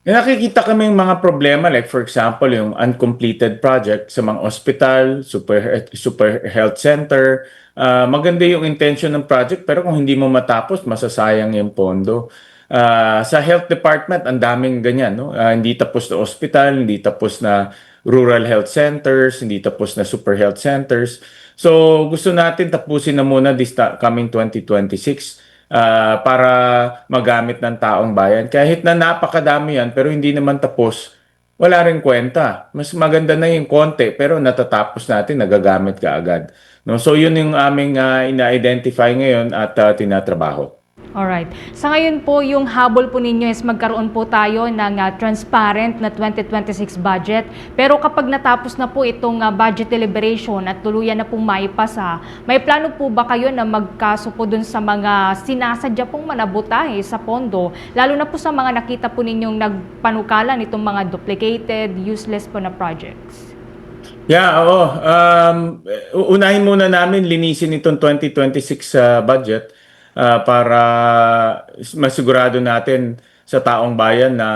May nakikita kami yung mga problema like for example yung uncompleted project sa mga hospital, super super health center. Ah, maganda yung intention ng project pero kung hindi mo matapos masasayang yung pondo. Ah, sa health department ang daming ganyan no. Ah, hindi tapos na hospital, hindi tapos na rural health centers, hindi tapos na super health centers. So gusto natin tapusin na muna this coming 2026 ah, para magamit ng taong bayan. Kahit na napakadami yan, pero hindi naman tapos, wala rin kwenta. Mas maganda na yung konti, pero natatapos natin, nagagamit ka agad. No? So yun yung aming ah, ina-identify ngayon at ah, tinatrabaho. Alright. Sa ngayon po, yung habol po ninyo is magkaroon po tayo ng ah, transparent na 2026 budget. Pero kapag natapos na po itong ah, budget deliberation at tuluyan na pong maipasa, may plano po ba kayo na magkaso po dun sa mga sinasadya pong manabutahe sa pondo, lalo na po sa mga nakita po ninyong nagpanukalan itong mga duplicated, useless po na projects? Yeah, oo. Um, unahin muna namin linisin itong 2026 sa budget ah, para masigurado natin sa taong bayan na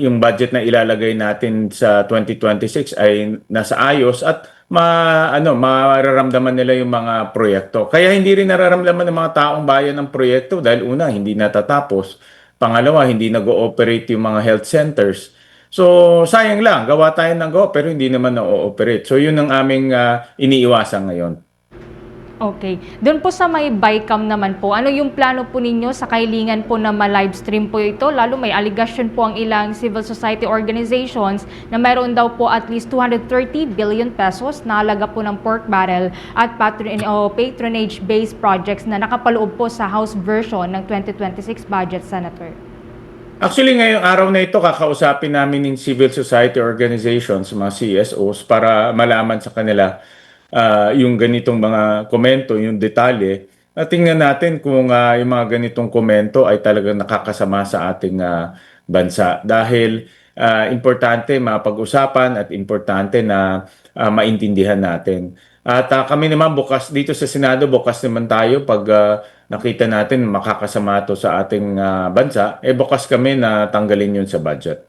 yung budget na ilalagay natin sa 2026 ay nasa ayos at ma ano mararamdaman nila yung mga proyekto. Kaya hindi rin nararamdaman ng mga taong bayan ng proyekto dahil una hindi natatapos, pangalawa hindi nag-ooperate yung mga health centers. So sayang lang, gawa tayo ng gawa pero hindi naman na-ooperate. So yun ang aming ah, iniiwasan ngayon. Okay. Doon po sa may BICAM naman po, ano yung plano po ninyo sa kailingan po na ma-livestream po ito? Lalo may allegation po ang ilang civil society organizations na mayroon daw po at least 230 billion pesos na halaga po ng pork barrel at patron o patronage-based projects na nakapaloob po sa House version ng 2026 budget, Senator. Actually, ngayong araw na ito, kakausapin namin yung civil society organizations, mga CSOs, para malaman sa kanila ah, yung ganitong mga komento, yung detalye. At tingnan natin kung ah, yung mga ganitong komento ay talagang nakakasama sa ating ah, bansa. Dahil ah, importante mapag-usapan at importante na ah, maintindihan natin. At ah, kami naman bukas dito sa Senado, bukas naman tayo pag ah, nakita natin makakasama to sa ating ah, bansa, eh bukas kami na tanggalin yun sa budget.